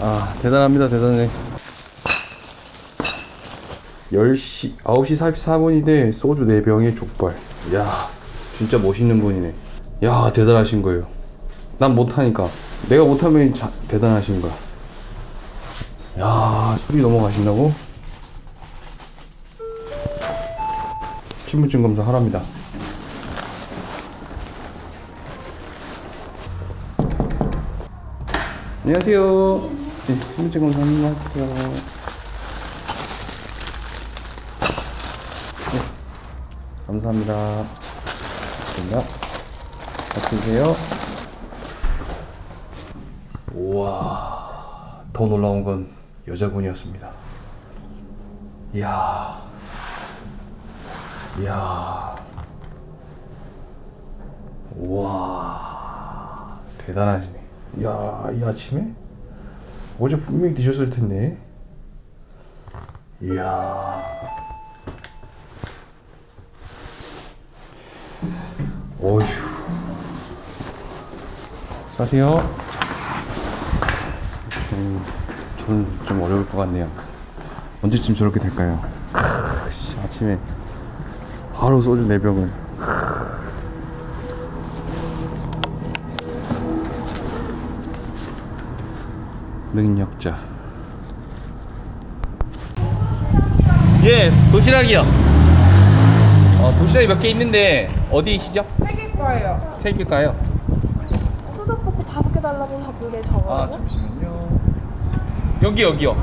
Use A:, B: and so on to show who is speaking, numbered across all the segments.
A: 아 대단합니다 대단해. 10시 9시 44분인데 소주 4병에 족발. 야 진짜 멋있는 분이네. 야 대단하신 거예요. 난 못하니까. 내가 못하면 자, 대단하신 거야. 야 소리 넘어가신다고? 신분증 검사 하랍니다. 안녕하세요 네, 신분증 검사 한번 할게요 네, 감사합니다. 감사합니다 드세요. 우와 더 놀라운 건 여자분이었습니다. 이야 이야. 우와 대단하시네. 이야 이 아침에 어제 분명히 드셨을 텐데. 이야. 어휴. 사세요. 음, 저는 좀 어려울 것 같네요. 언제쯤 저렇게 될까요? 크, 씨, 아침에 바로 소주 4병을 능력자
B: 예, 도시락이요. 어, 도시락이 몇 개 있는데 어디이시죠?
C: 세개 거예요.
B: 세 개일까요?
C: 소떡볶이 다섯 개 달라고 바꾸게
B: 아,
C: 적어요.
B: 잠시만요. 여기 여기요.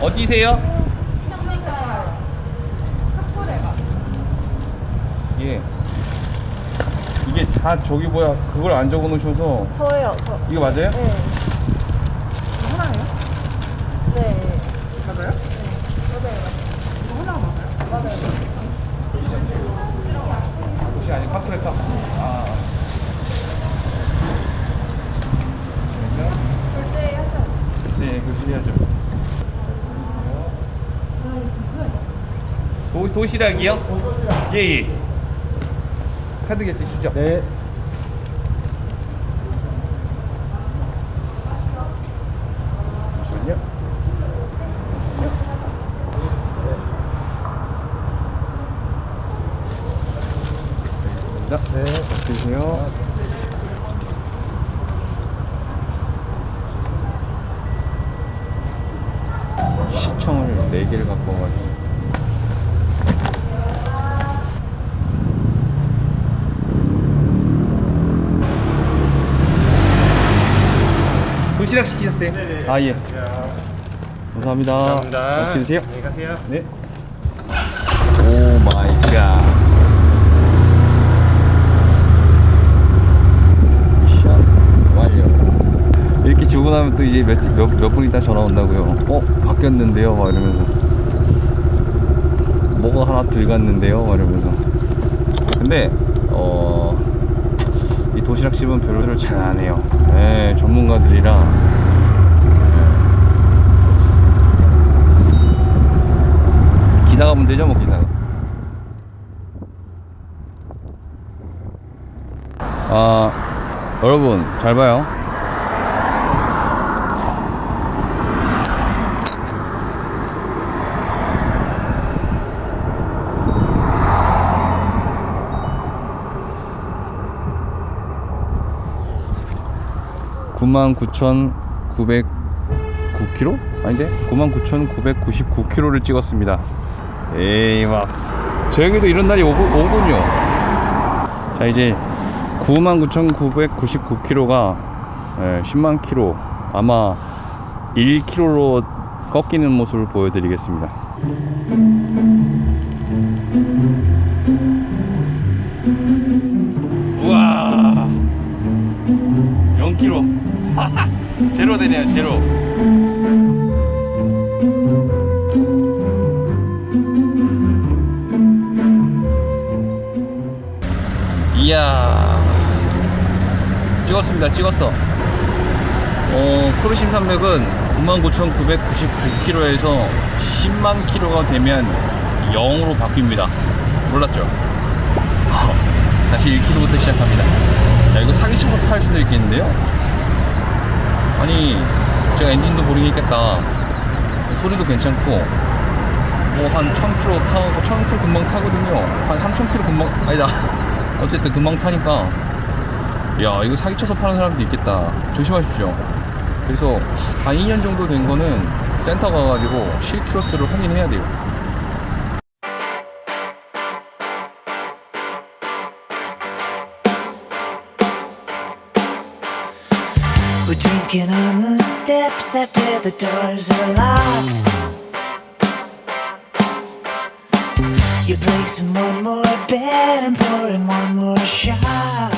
B: 어디세요? 예. 이게 다 저기 뭐야 그걸 안 적어 놓으셔서
C: 저예요. 저.
B: 이거 맞아요?
C: 네. 하나예요? 네.
B: 맞아요? 혹시 아니 카프레타? 아. 네, 결제해야죠. 도, 도시락이요? 예, 예. 카드 결제시죠?
A: 네
B: 잠시만요. 네, 드세요. 시청을 4개를 갖고 와가지고 도시락 시키셨어요? 아 예. 감사합니다.
D: 감사합니다.
B: 맛있게 드세요.
D: 안녕히 가세요.
B: 네. 오 마이 갓. 미션 완료. 이렇게 주고 나면 또 이제 몇, 몇, 몇분 있다 전화 온다고요. 어? 바뀌었는데요? 막 이러면서. 뭐가 하나 덜 갔는데요? 막 이러면서. 근데, 어, 이 도시락집은 별로를 잘 안 해요. 네, 전문가들이라. 기사가 문제죠, 뭐 기사가. 아, 여러분 잘 봐요. 구만 구천 구백 9km? 아닌데? 99,999km를 찍었습니다. 에이 막 저에게도 이런 날이 오고, 오군요. 자 이제 99,999km가 10만 km 아마 1km로 꺾이는 모습을 보여드리겠습니다. 0km 제로 되네요 제로. 이야. 찍었습니다 찍었어. 어 크루심 산맥은 99,999km에서 10만 km가 되면 0으로 바뀝니다. 몰랐죠? 다시 1km부터 시작합니다 야 이거 사기쳐서 팔 수도 있겠는데요? 아니 제가 엔진도 보링했겠다. 소리도 괜찮고. 뭐 한 1000km 타고 1000km 금방 타거든요. 한 3000km 금방 아니다. 어쨌든 금방 타니까. 야 이거 사기쳐서 파는 사람도 있겠다. 조심하십시오. 그래서 한 2년 정도 된 거는 센터 가가지고 실키로스를 확인해야 돼요
D: We're on the steps after the doors are locked. You're placing one more bet and pouring one more shot.